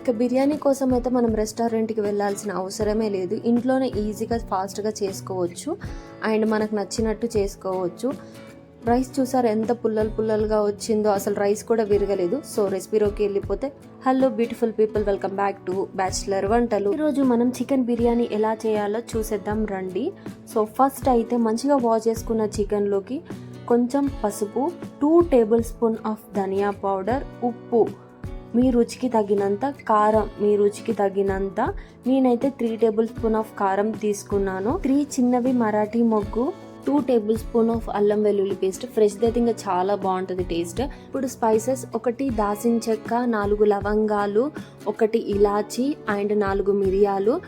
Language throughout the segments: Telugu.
ఇక బిర్యానీ కోసం అయితే మనం రెస్టారెంట్కి వెళ్ళాల్సిన అవసరమే లేదు. ఇంట్లోనే ఈజీగా ఫాస్ట్గా చేసుకోవచ్చు. అండ్ మనకు నచ్చినట్టు చేసుకోవచ్చు. రైస్ చూసారు ఎంత పుల్లలు పుల్లలుగా వచ్చిందో? అసలు రైస్ కూడా విరగలేదు. సో రెసిపీలోకి వెళ్ళిపోతే hello beautiful people welcome back to bachelor వంటలు. ఈరోజు మనం చికెన్ బిర్యానీ ఎలా చేయాలో చూసేద్దాం రండి. సో ఫస్ట్ అయితే మంచిగా వాష్ చేసుకున్న చికెన్లోకి కొంచెం పసుపు two tablespoon of dhania powder ఉప్పు మీ రుచికి తగినంత కారం మీ రుచికి తగినంత నేనైతే త్రీ టేబుల్ స్పూన్ ఆఫ్ కారం తీసుకున్నాను. త్రీ చిన్నవి మరాఠీ మొగ్గు టూ టేబుల్ స్పూన్ ఆఫ్ అల్లం వెల్లుల్లి పేస్ట్. ఫ్రెష్ అయితే ఇంకా చాలా బాగుంటుంది టేస్ట్ ఇప్పుడు స్పైసెస్ ఒకటి దాసిన చెక్క నాలుగు లవంగాలు ఒకటి ఇలాచి అండ్ నాలుగు మిరియాలు.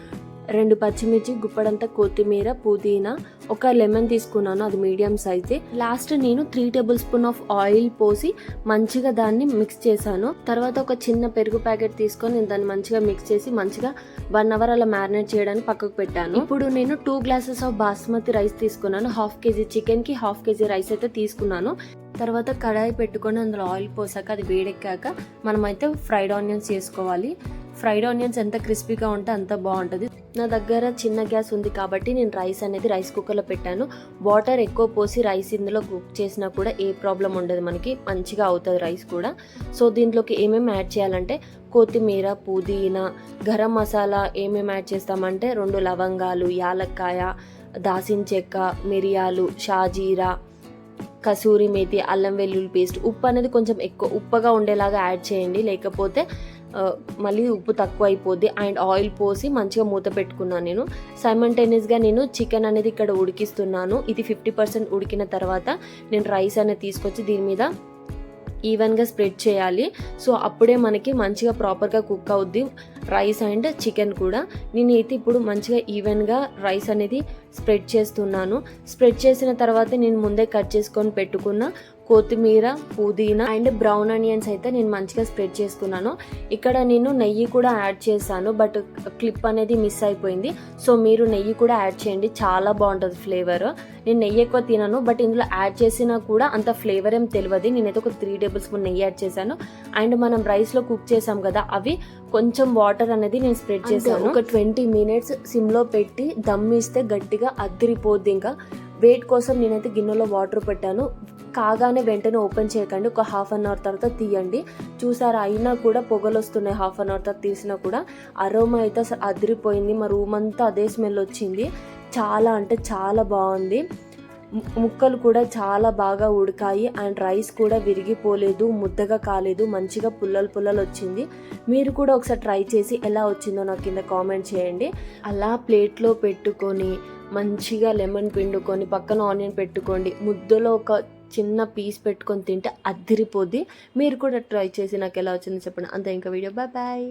రెండు పచ్చిమిర్చి గుప్పడంతా కొత్తిమీర పుదీనా ఒక లెమన్ తీసుకున్నాను అది మీడియం సైజే లాస్ట్ నేను three tablespoon of oil పోసి మంచిగా దాన్ని మిక్స్ చేశాను. తర్వాత ఒక చిన్న పెరుగు ప్యాకెట్ తీసుకొని నేను దాన్ని మంచిగా మిక్స్ చేసి మంచిగా వన్ అవర్ అలా మ్యారినేట్ చేయడానికి పక్కకు పెట్టాను. ఇప్పుడు నేను two glasses of basmati rice తీసుకున్నాను. హాఫ్ కేజీ చికెన్కి హాఫ్ కేజీ రైస్ అయితే తీసుకున్నాను. తర్వాత కడాయి పెట్టుకొని అందులో ఆయిల్ పోసాక అది వేడెక్కాక మనమైతే ఫ్రైడ్ ఆనియన్స్ చేసుకోవాలి. ఫ్రైడ్ ఆనియన్స్ ఎంత క్రిస్పీగా ఉంటే అంత బాగుంటుంది. నా దగ్గర చిన్న గ్యాస్ ఉంది కాబట్టి నేను రైస్ అనేది రైస్ కుక్కర్లో పెట్టాను. వాటర్ ఎక్కువ పోసి రైస్ ఇందులో కుక్ చేసినా కూడా ఏ ప్రాబ్లం ఉండదు మనకి మంచిగా అవుతుంది రైస్ కూడా. సో దీంట్లోకి ఏమేమి యాడ్ చేయాలంటే కొత్తిమీర పుదీనా గరం మసాలా ఏమేమి యాడ్ చేస్తామంటే రెండు లవంగాలు యాలక్కాయ దాసిన చెక్క మిరియాలు షాజీరా కసూరి మేతి అల్లం వెల్లుల్లి పేస్ట్. ఉప్పు అనేది కొంచెం ఎక్కువ ఉప్పగా ఉండేలాగా యాడ్ చేయండి. లేకపోతే మళ్ళీ ఉప్పు తక్కువ అయిపోద్ది అండ్ ఆయిల్ పోసి మంచిగా మూత పెట్టుకున్నాను నేను. సైమంటేనియస్గా నేను చికెన్ అనేది ఇక్కడ ఉడికిస్తున్నాను. ఇది ఫిఫ్టీ పర్సెంట్ ఉడికిన తర్వాత నేను రైస్ అనేది తీసుకొచ్చి దీని మీద ఈవెన్గా స్ప్రెడ్ చేయాలి. సో అప్పుడే మనకి మంచిగా ప్రాపర్గా కుక్ అవుద్ది. రైస్ అండ్ చికెన్ కూడా. నేనైతే ఇప్పుడు మంచిగా ఈవెన్గా రైస్ అనేది స్ప్రెడ్ చేస్తున్నాను. స్ప్రెడ్ చేసిన తర్వాత నేను ముందే కట్ చేసుకొని పెట్టుకున్న కొత్తిమీర పుదీనా అండ్ బ్రౌన్ ఆనియన్స్ అయితే నేను మంచిగా స్ప్రెడ్ చేసుకున్నాను. ఇక్కడ నేను నెయ్యి కూడా యాడ్ చేశాను బట్ క్లిప్ అనేది మిస్ అయిపోయింది. సో మీరు నెయ్యి కూడా యాడ్ చేయండి చాలా బాగుంటుంది ఫ్లేవర్. నేను నెయ్యి ఎక్కువ తినను బట్ ఇందులో యాడ్ చేసినా కూడా అంత ఫ్లేవర్ ఏం తెలియదు. నేనైతే ఒక త్రీ టేబుల్ స్పూన్ నెయ్యి యాడ్ చేశాను. అండ్ మనం రైస్లో కుక్ చేసాం కదా అవి కొంచెం వాటర్ అనేది నేను స్ప్రెడ్ చేశాను. ఒక ట్వంటీ మినిట్స్ సిమ్లో పెట్టి దమ్ ఇస్తే గట్టిగా అద్దరిపోద్ది ఇంకా. వెయిట్ కోసం నేనైతే గిన్నెలో వాటర్ పెట్టాను. కాగానే వెంటనే ఓపెన్ చేయకండి. ఒక హాఫ్ అన్ అవర్ తర్వాత తీయండి. చూసారా అయినా కూడా పొగలు వస్తున్నాయి. హాఫ్ అన్ అవర్ తర్వాత తీసినా కూడా అరోమా అయితే అసలు అదిరిపోయింది. మా రూమ్ అంతా అదే స్మెల్ వచ్చింది. చాలా అంటే చాలా బాగుంది. ముక్కలు కూడా చాలా బాగా ఉడికాయి అండ్ రైస్ కూడా విరిగిపోలేదు ముద్దగా కాలేదు మంచిగా పుల్లలు పుల్లలు వచ్చింది. మీరు కూడా ఒకసారి ట్రై చేసి ఎలా వచ్చిందో నాకు కింద కామెంట్ చేయండి. అలా ప్లేట్లో పెట్టుకొని మంచిగా లెమన్ పిండుకొని పక్కన ఆనియన్ పెట్టుకోండి. ముద్దలో ఒక చిన్న పీస్ పెట్టుకొని తింటే అద్దిరిపోద్ది మీరు కూడా ట్రై చేసి నాకు ఎలా వచ్చిందో చెప్పండి. అంతే ఇంకా వీడియో. Bye bye.